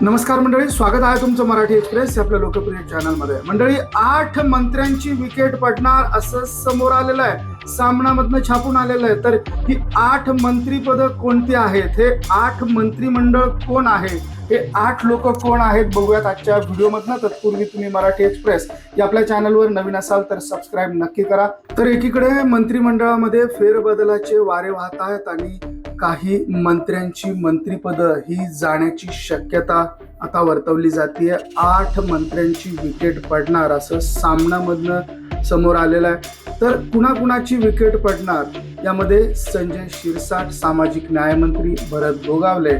नमस्कार मंडळी स्वागत आहे तुमचं मराठी एक्सप्रेस आपल्या लोकप्रिय चॅनलमध्ये मंडळी आठ मंत्र्यांची विकेट पडणार असं समोर आलेलं आहे. सामनामधनं छापून आलेलं आहे. तर ही आठ मंत्रीपदं कोणती आहेत? हे आठ मंत्रिमंडळ कोण आहे? हे आठ लोक कोण आहेत? बघूयात आजच्या व्हिडिओमधनं. तत्पूर्वी तुम्ही मराठी एक्सप्रेस या आपल्या चॅनलवर नवीन असाल तर सबस्क्राईब नक्की करा. तर एकीकडे मंत्रिमंडळामध्ये फेरबदलाचे वारे वाहत आहेत आणि काही मंत्र्यांची मंत्रिपदं ही जाण्याची शक्यता आता वर्तवली जाते आठ मंत्र्यांची विकेट पडणार असं सामनामधनं समोर आलेलं आहे. तर कुणाकुणाची विकेट पडणार? यामध्ये संजय शिरसाट सामाजिक न्यायमंत्री भरत गोगावले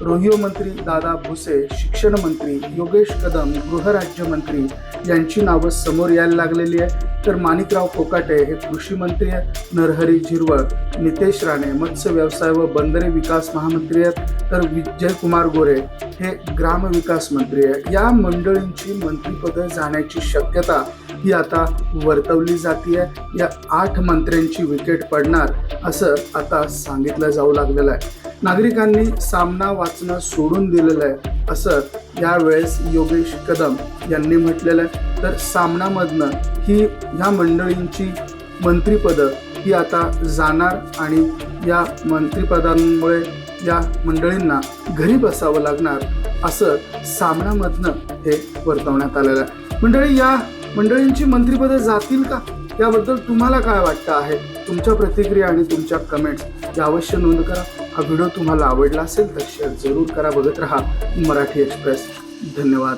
रोहिओ मंत्री दादा भुसे शिक्षण मंत्री योगेश कदम गृहराज्यमंत्री यांची नावं समोर यायला लागलेली आहे तर माणिकराव कोकाटे हे कृषी मंत्री आहेत. नरहरी झिरवळ नितेश राणे मत्स्य व्यवसाय व बंदरे विकास महामंत्री आहेत. तर विजय कुमार गोरे हे ग्रामविकास मंत्री आहे या मंडळींची मंत्रिपदं जाण्याची शक्यता ही आता वर्तवली जाते आहे या आठ मंत्र्यांची विकेट पडणार असं आता सांगितलं जाऊ लागलेलं आहे. नागरिकांनी सामना वाचणं सोडून दिलेलं आहे असं यावेळेस योगेश कदम यांनी म्हटलेलं आहे. तर सामनामधनं ही ह्या मंडळींची मंत्रिपदं ही आता जाणार आणि या मंत्रिपदांमुळे या मंडळींना घरी बसावं लागणार असं सामनामधनं हे वर्तवण्यात आलेलं आहे. मंडळी या मंडळींची मंत्रिपदं जातील का? याबद्दल तुम्हाला काय वाटतं आहे? तुमच्या प्रतिक्रिया आणि तुमच्या कमेंट्स या अवश्य नोंद करा. हा व्हिडिओ तुम्हाला आवडला असेल तर शेअर जरूर करा. बघत राहा मराठी एक्सप्रेस धन्यवाद.